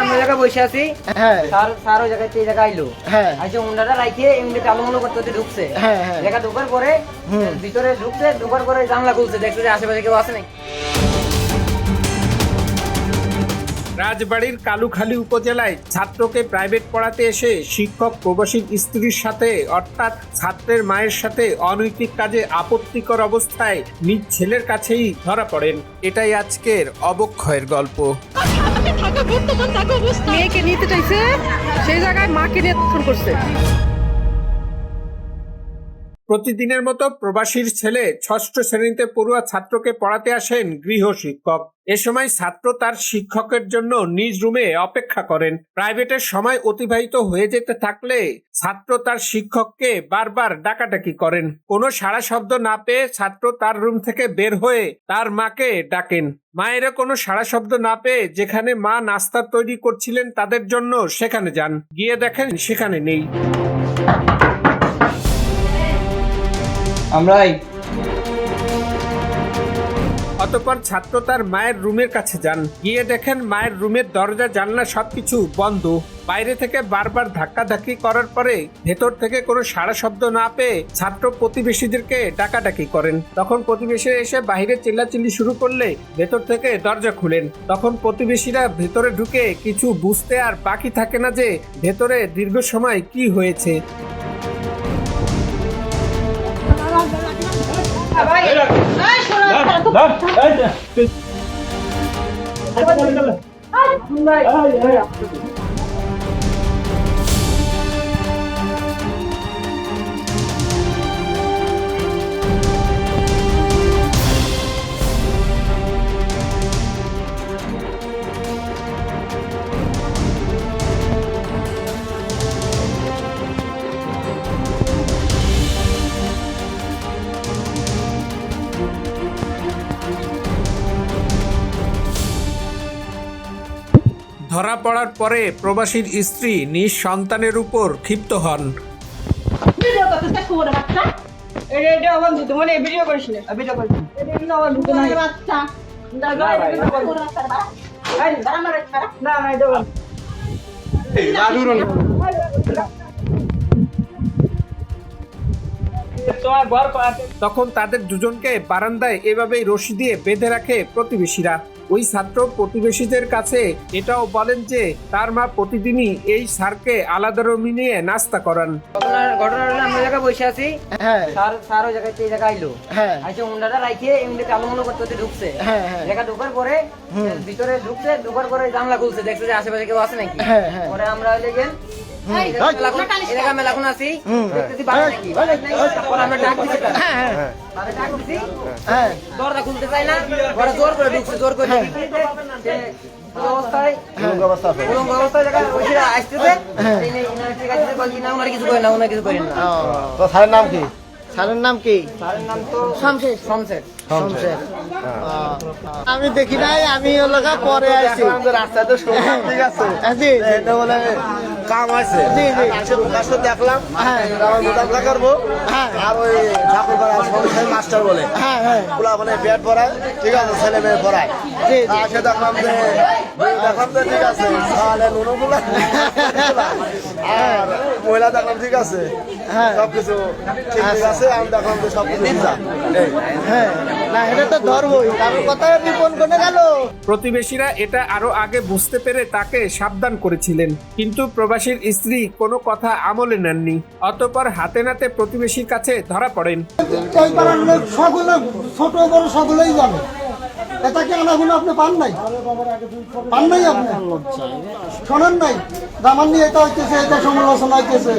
আমরা জায়গায় বসে আছি। হ্যাঁ। স্যার স্যার ওই জায়গায় এই জায়গায় আইলো। হ্যাঁ। আইসে হুন্ডাটা রাইখে এমনি চালু মনে করতে ঢুকছে। হ্যাঁ, হ্যাঁ। জায়গা ঢোকার পরে। ভিতরে ঢুকছে ঢোকার পরে জানলা খুলছে দেখছে যে আশেপাশে কেউ আছে নাকি। রাজবাড়ির কালুখালী উপজেলায় ছাত্রকে প্রাইভেট পড়াতে এসে শিক্ষক প্রবাসীর স্ত্রীর সাথে, অর্থাৎ ছাত্রের মায়ের সাথে অনৈতিক কাজে আপত্তিকর অবস্থায় নিজ ছেলের কাছেই ধরা পড়েন। এটাই আজকের অবক্ষয়ের গল্প। মেয়েকে নিতে চাইছে, সেই জায়গায় মাকে নিয়ে করছে। প্রতিদিনের মতো প্রবাসীর ছেলে ষষ্ঠ শ্রেণীতে পড়ুয়া ছাত্রকে পড়াতে আসেন গৃহ শিক্ষক। এ সময় ছাত্র তার শিক্ষকের জন্য নিজ রুমে অপেক্ষা করেন। প্রাইভেটের সময় অতিবাহিত হয়ে যেতে থাকলে ছাত্র তার শিক্ষককে বারবার ডাকাডাকি করেন। কোনো সাড়া শব্দ না পেয়ে ছাত্র তার রুম থেকে বের হয়ে তার মাকে ডাকেন। মায়েরা কোনো সাড়া শব্দ না পেয়ে যেখানে মা নাস্তা তৈরি করছিলেন তাদের জন্য সেখানে যান। গিয়ে দেখেন সেখানে নেই। আমরাই। অতপর ছাত্র তার মায়ের রুমের কাছে যান। গিয়ে দেখেন মায়ের রুমের দরজা, জানলা সবকিছু বন্ধ। বাইরে থেকে বারবার ধাক্কাধাক্কি করার পরে ভেতর থেকে কোনো সাড়া শব্দ না পেয়ে ছাত্র প্রতিবেশীদেরকে ডাকাডাকি করেন। তখন প্রতিবেশী এসে বাইরে চিল্লাচিল্লি শুরু করলে ভেতর থেকে দরজা খুলেন। তখন প্রতিবেশীরা ভেতরে ঢুকে কিছু বুঝতে আর বাকি থাকে না যে ভেতরে দীর্ঘ সময় কি হয়েছে। ধরা পড়ার পরে প্রবাসীর স্ত্রী নিজ সন্তানের উপর ক্ষিপ্ত হন। তখন তাদের দুজনকে বারান্দায় এভাবেই রশি দিয়ে বেঁধে রাখে প্রতিবেশীরা। ওই ছাত্র প্রতিবেশীদের কাছে এটাও বলেন যে তার মা প্রতিদিনই এই স্যারকে আলাদা রুমে নিয়ে নাস্তা করান। ঘটনা হলো আমরা জায়গায় বসে আছি। হ্যাঁ। স্যার স্যার ওই জায়গায় এই জায়গায় আইলো। হ্যাঁ। আইসে হুন্ডাটা রাইখে এমনি মনে করতে ঢুকছে। হ্যাঁ, হ্যাঁ। জায়গা ঢোকার পরে ভিতরে ঢুকছে ঢোকার পরে জানলা খুলছে দেখছে যে আশেপাশে কেউ আছে নাকি। হ্যাঁ, হ্যাঁ। পরে আমরা হইলে গেন হ্যাঁ দরজা খুলতে চাই না জোর করে ঢুকছে জোর করে অবস্থায় অবস্থায় কিছু না ওনার কিছু করেন না তো স্যারের নাম কি স্যারের নাম কি তার নাম তো শমশের শমশের শমশের আমি দেখি নাই আমি ওলাকা পরে আইছি রাস্তাতে শুনলাম ঠিক আছে হ্যাঁ, জি জি। বলে কাম আছে। আসে প্রকাশ্য দেখলাম হ্যাঁ। করব হ্যাঁ। আর ওই ঠাকুর পাড়া সংসার মাস্টার বলে হ্যাঁ পোলা বলে পেট পড়ায় ঠিক আছে ছেলে মেয়ে পড়ায় জি। দেখলাম যে দেখলাম যে ঠিক আছে তাহলে আর মহিলা দেখলাম ঠিক আছে হ্যাঁ। সবকিছু ঠিক আছে আমি দেখলাম যে সবকিছু হ্যাঁ না এটা তো বিপন করে গেল। প্রতিবেশীরা এটা আরও আগে বুঝতে পেরে তাকে সাবধান করেছিলেন। কিন্তু প্রবাসীর স্ত্রী কোনো কথা আমলে নেননি অতপর হাতে নাতে প্রতিবেশীর কাছে ধরা পড়েন। এই পাড়ার লোক সকলে ছোট বড় সকলেই জানে। এটা কি আনাগুলো আপনি পান নাই? পান নাই আপনি? শোনেন নাই? দামান নিয়ে এটা হইতেছে, এটা সমালোচনা হইতেছে।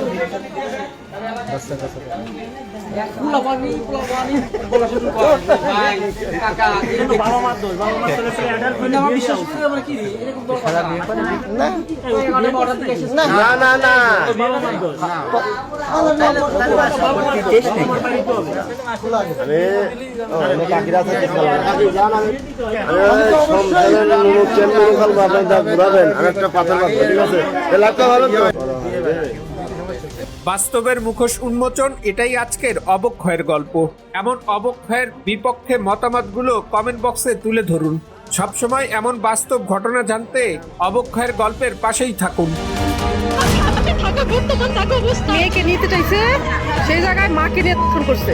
না না না থাকে বাস্তবের মুখোশ উন্মোচন, এটাই আজকের অবক্ষয়ের গল্প। এমন অবক্ষয়ের বিপক্ষে মতামতগুলো কমেন্ট বক্সে তুলে ধরুন। সবসময় এমন বাস্তব ঘটনা জানতে অবক্ষয়ের গল্পের পাশেই থাকুন। মেয়েকে নিতে চাইছে, সেই জায়গায় মাকে নিয়ে করছে।